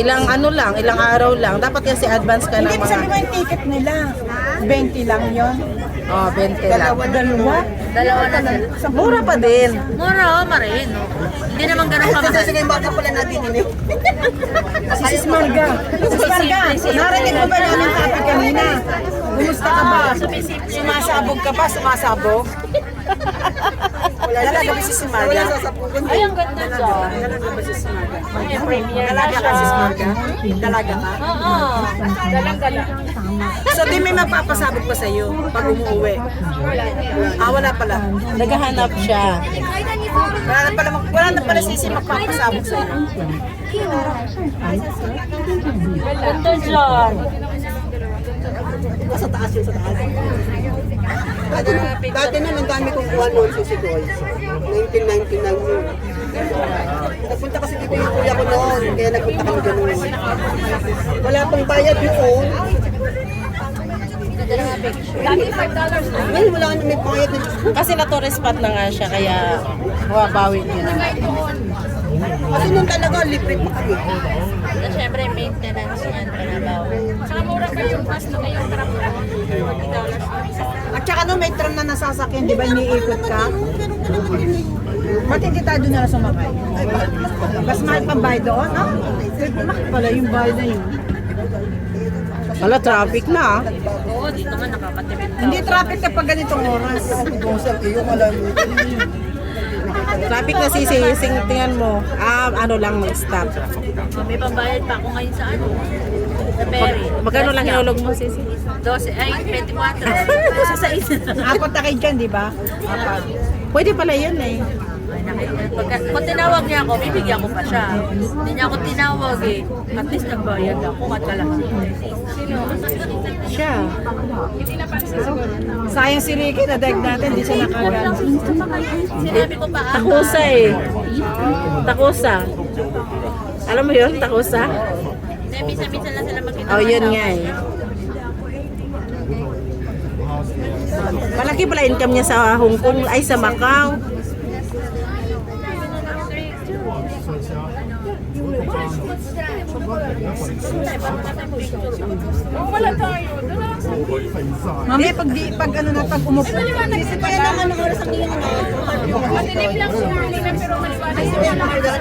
ilang ano lang, ilang araw lang. Dapat kasi advance ka ng Hindi, sabi mo mga yung ticket nila. 20 lang yon. oh, 20 lang. Dalawa? Dalawa na sila. Mura pa din. Mura, oh, marin. Oh. Hindi naman ganun kamahal. Sige, baka pala natin ini. Si Sis Marga. Sis Marga, narinig mo ba namin topic kanina? Kumusta ka ba? Sumasabog ka ba? Sumasabog? Dalaga ba si Sis Marga? Ay, ang ganda dyan. Dalaga ba si Sis Marga? Ay, premier na Dalaga ka siya. Sis Marga? Dalaga ka? Oo. Dalang-dala. So di may mapapasabog pa sa'yo pag umuwi? Ah, wala pala. Naghahanap siya. Wala na pala, wala na pala sisi magpapasabog sa'yo. Ganda dyan. Sa taas yun, sa taas. Dati, dati na, ang dami kong kuha noon sa Sigoy. 1999 yun. Nagpunta kasi dito yung kuya ko noon, kaya nagpunta kami ganun. Wala pang bayad noon. Ngayon wala na may bayad na Kasi na-tourist spot na nga siya, kaya mababawi niya na. Kasi noon talaga, libre pa kami. Na syempre, maintenance yan. Panabaw. Saka mura pa yung bus na ngayong trap na. At saka no, may tram na nasasakyan, di ba, iniikot ka? Ba't hindi tayo doon na lang sumakay? Mas mahal pang bayad doon, no? Mahal pala yung bayad na yun. Wala, traffic na ah. Oo, dito nga nakakatipid. Hindi traffic kapag ganitong oras. Traffic na sising, tingnan mo. Ah, ano lang. So, may pambayad pa ako ngayon sa ano. Sa ferry. Magkano lang hinulog mo, sisi? 12, ay, 24. Sa 6. Apat na kayo dyan, di ba? Apat. Pwede pala yun eh. Pagka, kung tinawag niya ako, bibigyan ko pa siya. Hindi niya ako tinawag eh. At least nagbayad ako at kalahati. Siya. Sayang si Ricky, nadag natin, di siya nakagan. Sinabi ko pa ako. Takusa eh. Takusa. Alam mo yun, takusa? Hindi, minsan-minsan lang sila magkita. Oh, yun nga eh. Malaki pala income niya sa Hong Kong, ay sa Macau. Mami, pag di, pag ano na, pag umupo. Sisi pa lang, ano oras ang iyong Madilim lang siya pero maliwanag siya.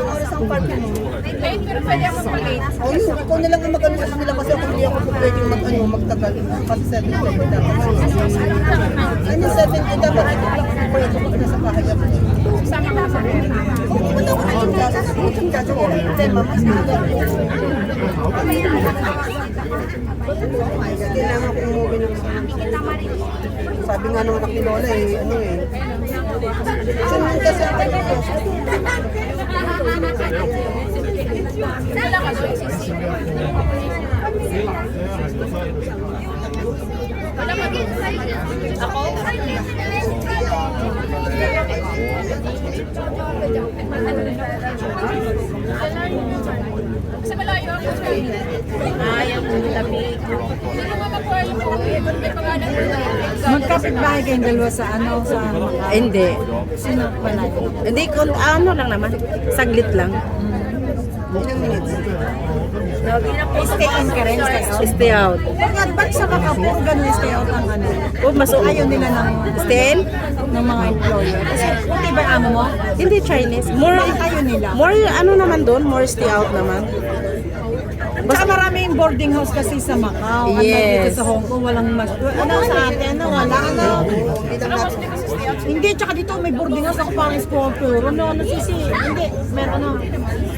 oras ang park. Late pero pwede ako mag-late. O yun, ikaw na lang ang mag-ano sa kanila kasi ako hindi ako pwede mag ano, magtagal. Kasi 7 dapat. Ano 7 dapat ito lang ako pwede ko na sa bahay ako. Sama ka sa Kung pumunta ako ng Chingkaso, sa Chingkaso, okay, tema, mas maganda. Kailangan ko umuwi ng sabi nga nung anak ni Lola eh, ano eh. Kasi ako Wala ka doon sisi. Wala mag-inside. Ako? Kasi malayo ako sa Ayaw mo lamig. Hindi ko makakuha yung mga may pangalan ko na Magkapit bahay kayong dalawa sa ano, sa Hindi. sino pala. Hindi, kung ano lang naman. Saglit lang. ilang minutes. Stay in ka rin, stay out. Stay out. Pag ba't sa Macau, puro ganun stay out ang ano. Oh, mas Ayaw nila ng, Stay? ng mga employer. Kasi, puti ba yung amo mo? Hindi Chinese. More, Bakit ayaw nila? more ano naman doon, more stay out naman. Tsaka maraming boarding house kasi sa Macau. Yes. Yes. dito sa Hong Kong, walang mas... Ano sa atin, ano, wala, ano. Hindi, tsaka dito may boarding house ako parang sponsor. Ano, ano, sisi. Hindi, meron, ano.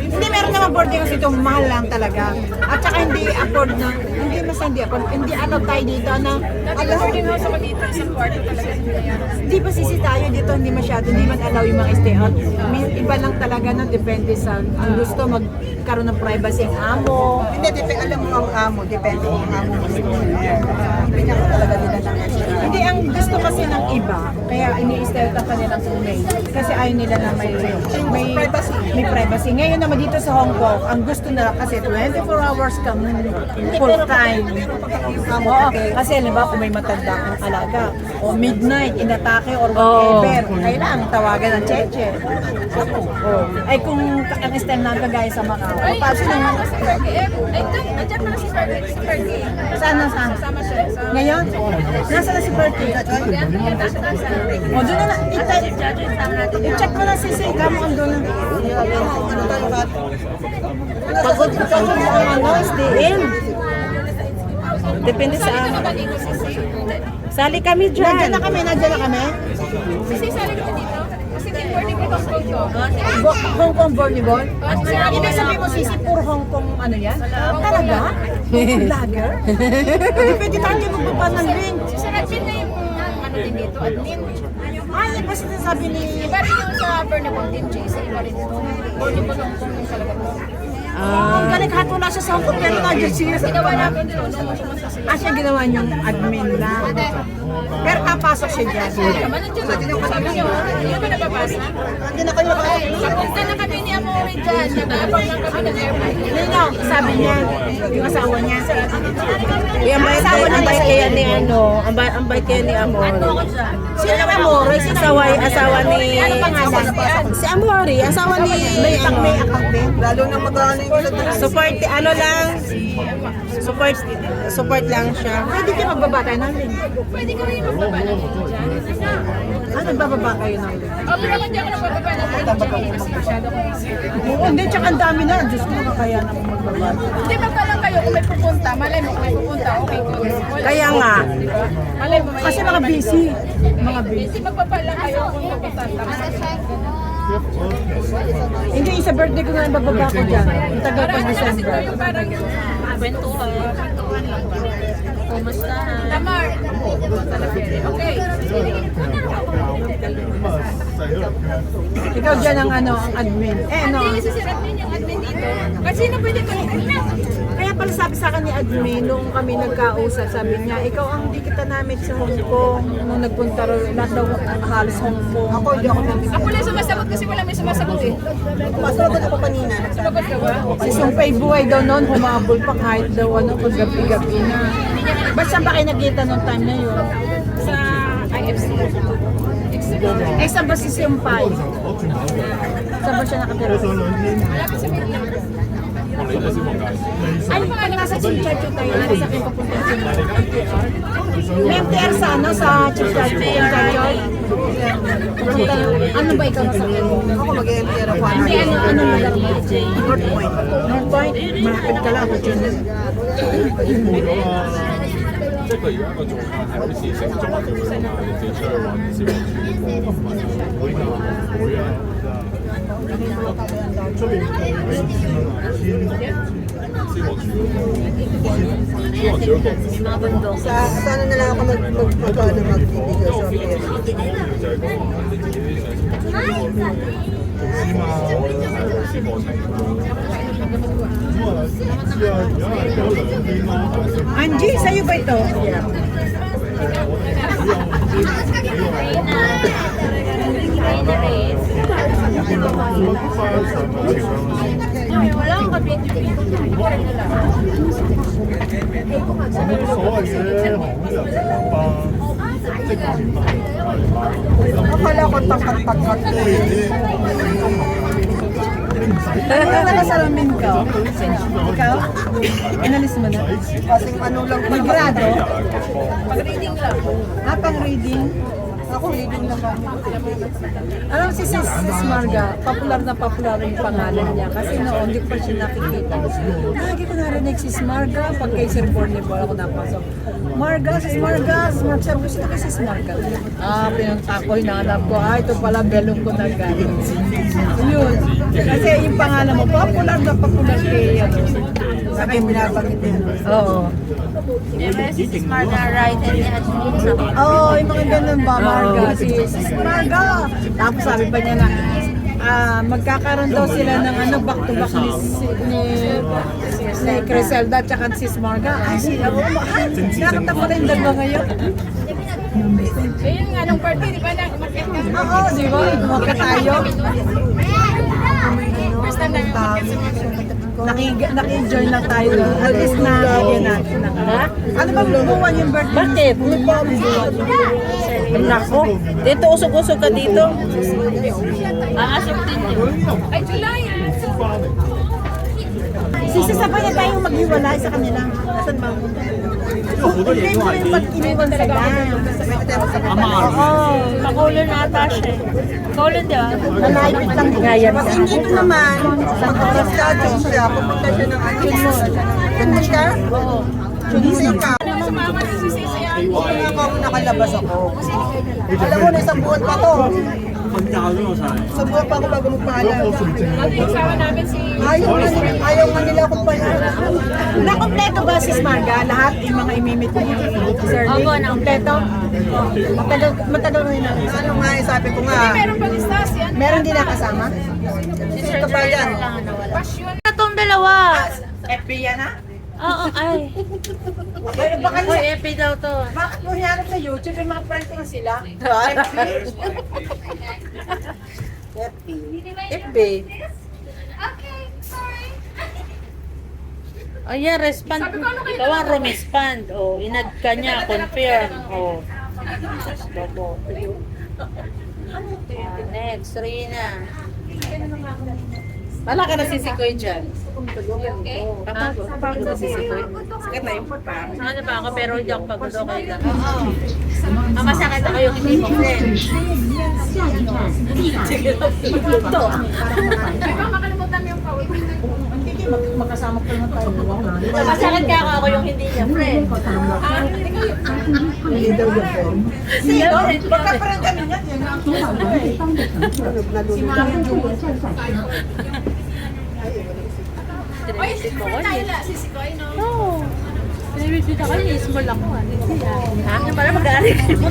Hindi, meron naman boarding house dito, mahal lang talaga. At saka hindi afford na, hindi mas hindi afford, hindi ano tayo dito na, Dati boarding house ako dito, isang kwarto talaga. hindi pa sisi tayo dito, hindi masyado, hindi man allow yung mga stay out. May iba lang talaga no, depende sa, ang gusto magkaroon ng privacy ang amo. Hindi, depende, alam mo ang amo, depende ang amo mo. Pinaka talaga nila ng extra. Hindi, ang gusto kasi ng iba, kaya kaya ini-style ang kanilang email. Kasi ayaw nila na may, may, privacy. may privacy. Ngayon naman dito sa Hong Kong, ang gusto nila kasi 24 hours kang full time. Oo, kasi halimbawa kung may matanda kang alaga, o midnight, inatake or whatever, kailangan tawagan ng cheche. Oh. Ay kung ang style na kagaya sa Macau, Ay, paano naman? si Fergie. Eh, ay, doon, nandiyan pala si Fergie. Si Fergie. Saan na saan? Kasama siya sa... Ngayon? Nasa na si Bertie? O, doon na na. I-check mo na si Sir. Kamo ang doon na. Pagod pagod mo ang ano, SDM. Depende sa Sali ka ba dito, Sisi? Sali kami Nandiyan dyan. na kami, nandiyan na kami. Sisi, sali ka dito? Kasi team boarding ko to. Bo- Hong Kong volleyball. Ah, si Sir Ibig sabihin mo, Sisi, puro Hong Kong ano yan? Talaga? Hong Kong vlogger? Hindi pwede tayo magbaba ng link. Si Sir Admin na yung ano din dito, admin. Ay, iba sinasabi ni... Iba rin yung sa Bernabon Team JC. Iba rin yung volleyball Hong Kong yung talaga. Ang galing kahit wala siya sa Hong Kong, pero nandiyan siya. Ginawa namin. Ah, siya ginawa niyong admin lang. Pero kapasok siya dyan. Na. Sabi niyo, hindi ba nababasa? Hindi na kayo Papunta na kami ni Amore dyan. Nag-aabang lang kami ng airport. Nino, sabi niya, yung asawa niya. Uy, ang bait, ang bait kaya ni ano, ang bait, ang bait kaya ni Amor. Sino ang? Sino Asawa, asawa ni... Ano pangalan? Si Amori, asawa ni... May account din. Lalo na magkano yung Support, ano lang, support, support lang siya. Pwede kayo magbaba tayo ng link. Pwede ka rin magbaba na dito dyan. Ah, nagbababa kayo ng link. Oh, pero kung di ako nagbababa na dito dyan, kasi masyado ko Oo, hindi, tsaka ang dami na. Diyos ko, makakaya na akong magbaba. Hindi ba pa lang kayo kung may pupunta, malay mo kung may pupunta, okay ko. Kaya nga, Malay mo, may Kasi mga busy. Mga busy. Hindi magpapa lang kayo kung pupunta. Hindi, sa birthday ko na yung bababa ko dyan. Ang tagal pa Parang na siguro December. yung parang Kwentuhan. Kumusta? Tamar. Okay. Ikaw dyan ang ano, ang admin. Eh, ano, Hindi kasi si Radmin yung admin dito. Kasi sino pwede ko Kaya pala sabi sa akin ni admin, nung kami nagkausap, sabi niya, ikaw ang di kita namin sa Hong Kong. Nung nagpunta ro, lahat daw halos Hong Kong. Ako, hindi ako namin. Ako lang sumasagot kasi wala may sumasagot eh. Masagot ako kanina. Sumagot ka ba? Si Sumpay buhay daw noon, humabol pa kahit daw ano, pag gabi-gabi na. Ba't saan ba kayo nakita nung time na yun? Sa IFC. Eh, saan ba si Sumpay? Saan ba siya nakatira? Sa Manila. Ay, pag nasa Chilchacho tayo, nasa akin papunta sa MTR. May MTR sa ano, sa na- Ano ba ikaw nasa akin? Ako mag-MTR ako. Hindi, ano, ano lugar mo? North Point. North Point? Malapit ka lang, opportunity. 这个而家个状态系好似成咗咁样啊！你自己出去玩小红书唔系会啊会啊，出边小红书小红书嗰个 Mga bundok. Sa, sana na lang ako mag, mag, mag, ano, mag-video sa Facebook. 就系讲话你自己上次知嘛，我系老师课程咁啊，知啊，而家系有两边咯，但系 Angie, sa'yo ba ito? Wala akong kapityo. Akala ko takat-takat eh. Ano na salamin ko? Ikaw? Inalis mo na? Kasing ano lang. Ligrado? Pag-reading lang. Ah, pang reading? Ako, leading na kami. Alam si Sis, Sis Marga, popular na popular yung pangalan niya kasi noon hindi ko pa siya nakikita. Lagi ko narinig Sis Marga pag kay Sir Bornebol ako napasok. Marga, Sis Marga, Sis Marga, sabi ko sino kay Sis Marga? Ah, pinunta ko, hinahanap ko, ah, ito pala belong ko na galing. Yun. Kasi yung pangalan mo, popular na popular kay, ano, Sa akin, binabanggit din. Oo. Yes, si Smart na right and sa Oo, oh, yung mga ganun ba, Marga? Si Sis Marga. Tapos sabi pa niya na, ah, magkakaroon daw sila ng ano, back to back ni, ni, ni Criselda at Sis Marga. Ay, si, oh, ay, nakita ko rin dalawa ngayon. Eh, yun nga, nung birthday, di ba, na, Oo, di ba? Huwag ka tayo. Naki- Naki-enjoy lang tayo. At least na natin. Ano ba buwan yung birthday? Nako. Dito usog-usog ka dito. Aasok din yun. Ay, July! Sisasabay na tayong maghiwalay sa kanila. Nasaan ba? Hindi mo yung pag-iniwan sila. Oo, pakulo na ata siya. Pakulo di ba? Malapit lang ko naman, mag-oras siya, pupunta siya ng ano mo. Ganda siya? Oo. Sumama si Sisi siya. Kaya ako ako nakalabas ako. Alam mo na isang buwan pa to. Isang buwan pa ako bago magpaalam. Lagi kasama namin si... Ayaw nga nila, ayaw nga nila akong paalam. Nakompleto ba si Smarga? Lahat yung mga imimit mo yung Sir? Opo, na- Kompleto? Matagal, matagal rin na. Ano nga, eh, sabi ko nga. Meron pang isa si ano? Meron din nakasama? Si Sir Kabayan. lang na wala. Passion. Itong dalawa. FB yan ha? Oo, ay. Eh, baka Uy, epi daw to. Bakit mo hinanap sa YouTube? May mga friends ko sila. FB. FB. Okay, sorry. O yan, respond. Ikaw ang rumespond. O, inad ka niya, confirm. O. Bobo. Ah, next, Rina. Wala ka na sisikoy dyan. Tama ko. Paano na sisikoy? Sakit na yung pa. Ano ba ako, pero hindi ako pagod. Okay lang. Ang masakit ako yung hindi mo friend. Sige ito. Baka makalimutan mo yung kawin. Hindi mag- magkasama ko naman tayo. Ang masakit ka ako, ako yung hindi niya friend. Ah, ikaw yung... Hindi daw yung phone. Sino? Baka parang kami nga. Yan. Si Mami June. La. Sisi ko, ay no. No. Pinibisita ka niya, small ako. ah. Hindi ah. Ha? Yung pala mag-aaral mo.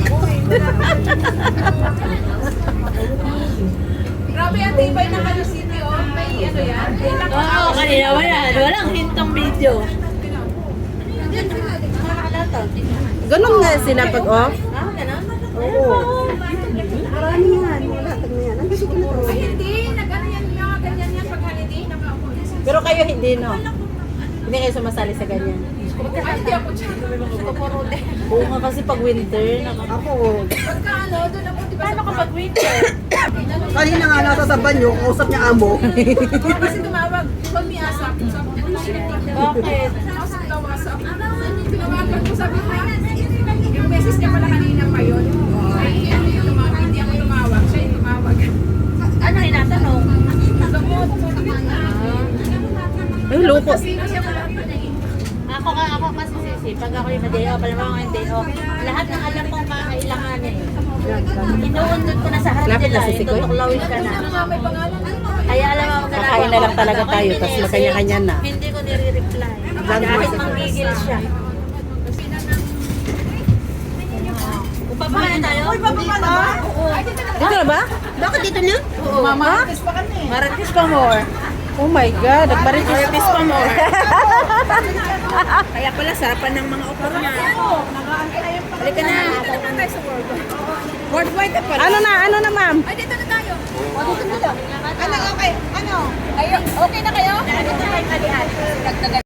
Grabe ang tibay na kayo Sisi, oh. May ano yan? Oo, kanina wala. Walang hintong video. Ganun nga sila pag off. Ah, ganun? Marami yan. Wala. Tagna yan. Ang gusto ko na to. Ay, hindi. Nag-ano yan yung ganyan yan pag holiday. Nakaupo. Pero kayo hindi, no? Hindi kayo sumasali sa ganyan. Ay, hindi ako dyan. Kukurute. Oo nga kasi pag winter. Ako, Pagka ano, doon ako, di ba? Paano kapag winter? kanina nga nasa sa banyo, kausap niya amo. Kasi tumawag. Pag may asap, Bakit? Asap daw, asap. Tinawagan ko, sabi ko, yung message niya pala kanina pa yun. Ay, hindi yung tumawag. Hindi ako tumawag. Siya yung tumawag. Ano hinatanong? Gamot. Ako ka, ako kasi sisi. Pag ako yung day off, alam mo yung day off. Lahat ng alam kong kakailanganin. Inuundod ko na sa harap nila. na. Itutuklawin ka na. Pangalan? Kaya alam mo, Kakain na lang talaga ako tayo, magkanya-kanya ako. na. Hindi ko nire-reply. Dahil manggigil siya. Upapakain tayo? Uy, bababa na ba? Dito na ba? Bakit dito niya? Mama, kiss pa kami. Marites pa more. Oh my God, nagmaritis pa more. Kaya pala, sarapan ng mga upor niya. Halika na. Dito naman tayo sa world. Worldwide na pala. Ano na, ano na ma'am? Ay, dito na tayo. Ano, okay? Ano? Ay, okay na kayo? Dito tayo kalihan. Dagdagan